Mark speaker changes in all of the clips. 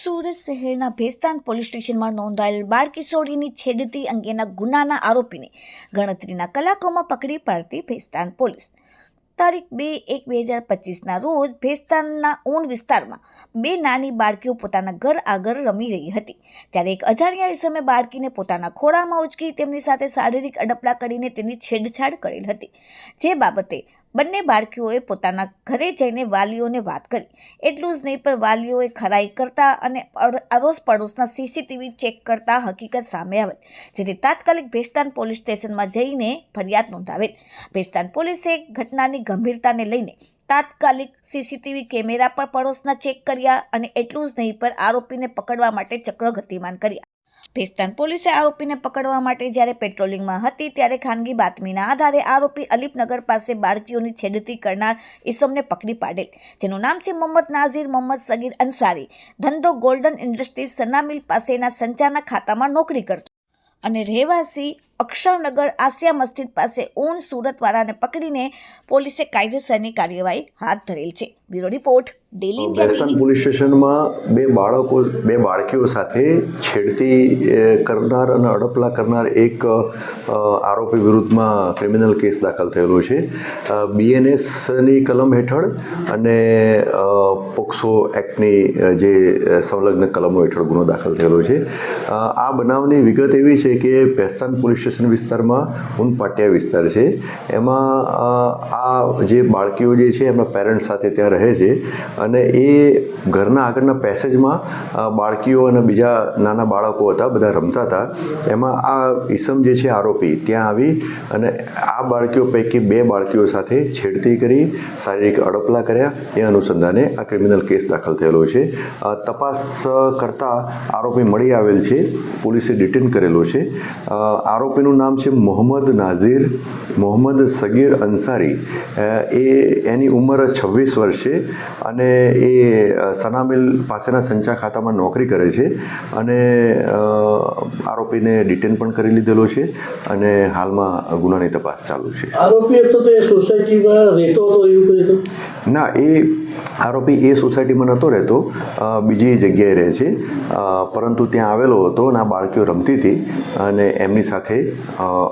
Speaker 1: સુરત શહેરના ભેસ્તાન પોલીસ સ્ટેશનમાં નોંધાયેલ બાળ કિશોરીની છેડતી અંગેના ગુનાના આરોપીને ગણતરીના કલાકોમાં પકડી પાડતી ભેસ્તાન પોલીસ. તારીખ બે એક બે હજાર પચીસના રોજ ભેસ્તાનના ઊન વિસ્તારમાં બે નાની બાળકીઓ પોતાના ઘર આગળ રમી રહી હતી. ત્યારે એક અજાણ્યા સમયે બાળકીને પોતાના ખોળામાં ઉચકી તેમની સાથે શારીરિક અડપલા કરીને તેની છેડછાડ કરેલ હતી. જે બાબતે બંને બાળકીઓએ પોતાના ઘરે જઈને વાલીઓને વાત કરી. એટલું જ નહીં, પણ વાલીઓએ ખરાઈ કરતા અને અડ- અડોશ પડોશના સીસીટીવી ચેક કરતા હકીકત સામે આવેલ જેથી તાત્કાલિક ભેસ્તાન પોલીસ સ્ટેશનમાં જઈને ફરિયાદ નોંધાવેલ. ભેસ્તાન પોલીસે ઘટનાની ગંભીરતાને લઈને તાત્કાલિક સીસીટીવી કેમેરા પર પડોશના ચેક કર્યા અને એટલું જ નહીં, પણ આરોપીને પકડવા માટે ચક્ર ગતિમાન કર્યા. ભેસ્તાન પોલીસે આરોપીને પકડવા માટે જ્યારે પેટ્રોલિંગમાં હતી ત્યારે ખાનગી બાતમીના આધારે આરોપી અલીપનગર પાસે બાળકીઓની છેડતી કરનાર ઈસમને પકડી પાડેલ, જેનું નામ છે મોહમ્મદ નાઝીર મોહમ્મદ સગીર અંસારી ધંધો ગોલ્ડન ઇન્ડસ્ટ્રીઝ સનામિલ પાસેના સંચારના ખાતામાં નોકરી કરતો અને રહેવાસી અક્ષરનગર આસિયા મસ્જિદ પાસે ઊન સુરતવાળાને પકડીને પોલીસે કાયદેસરની કાર્યવાહી હાથ ધરેલ છે. બ્યુરો રિપોર્ટ ડેલી
Speaker 2: વેસ્ટર્ન પોલીસ સ્ટેશનમાં બે બાળકો બે બાળકીઓ સાથે છેડતી કરનાર અને અડપલા કરનાર એક આરોપી વિરુદ્ધમાં ક્રિમિનલ કેસ દાખલ થયેલો છે. બીએનએસની કલમ હેઠળ અને પોક્સો એક્ટની જે સંલગ્ન કલમો હેઠળ ગુનો દાખલ થયેલો છે. આ બનાવની વિગત એવી છે કે પેસ્તાન પોલીસ સ્ટેશન વિસ્તારમાં ઉનપાટિયા વિસ્તાર છે. એમાં આ જે બાળકીઓ જે છે એમના પેરેન્ટ્સ સાથે ત્યાં રહે છે. અને એ ઘરના આગળના પેસેજમાં બાળકીઓ અને બીજા નાના બાળકો હતા, બધા રમતા હતા. એમાં આ ઈસમ જે છે, આરોપી, ત્યાં આવી અને આ બાળકીઓ પૈકી બે બાળકીઓ સાથે છેડતી કરી, શારીરિક અડપલા કર્યા. એ અનુસંધાને આ ક્રિમિનલ કેસ દાખલ થયેલો છે. તપાસ કરતા આરોપી મળી આવેલ છે, પોલીસે ડિટેન કરેલો છે. આરોપીનું નામ છે મોહમ્મદ નાઝીર, મોહમ્મદ સગીર અંસારી. એ એની ઉંમર છવ્વીસ વર્ષ છે અને એ સનામિલ પાસેના સંચા ખાતામાં નોકરી કરે છે અને આરોપીને ડિટેન પણ કરી લીધેલો છે અને હાલમાં ગુનાની તપાસ ચાલુ છે.
Speaker 3: આરોપી હતો તો એ સોસાયટીમાં રહેતો હતો એવું કંઈ
Speaker 2: ના એ આરોપી એ સોસાયટીમાં નહોતો રહેતો બીજી જગ્યાએ રહે છે પરંતુ ત્યાં આવેલો હતો અને આ બાળકીઓ રમતી હતી અને એમની સાથે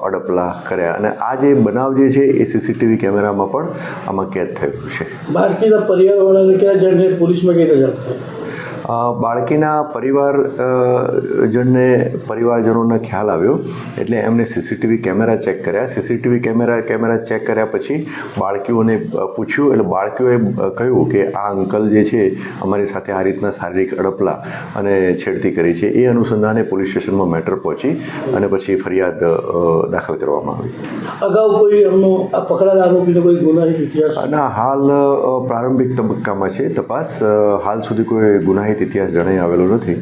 Speaker 2: અડપલા કર્યા. અને આ જે બનાવ જે છે એ સીસીટીવી કેમેરામાં પણ આમાં કેદ થયેલું છે.
Speaker 3: બાળકીના પરિવારવાળાને જઈને પોલીસમાં થઈ
Speaker 2: અ, બાળકીના પરિવાર જણને પરિવારજનોને ખ્યાલ આવ્યો. એટલે એમને સીસીટીવી કેમેરા ચેક કર્યા. સીસીટીવી કેમેરા કેમેરા ચેક કર્યા પછી બાળકીઓને પૂછ્યું. એટલે બાળકીઓએ કહ્યું કે આ અંકલ જે છે અમારી સાથે આ રીતના શારીરિક અડપલા અને છેડતી કરી છે. એ અનુસંધાને પોલીસ સ્ટેશનમાં મેટર પહોંચી અને પછી ફરિયાદ દાખલ કરવામાં આવી.
Speaker 3: અગાઉ કોઈ એમનો આ પકડાયેલા આરોપીનો કોઈ ગુનાહિત ઇતિહાસ?
Speaker 2: અને હાલ પ્રારંભિક તબક્કામાં છે તપાસ. હાલ સુધી કોઈ ગુનાહિત ઇતિહાસ જણાઈ આવેલો નથી.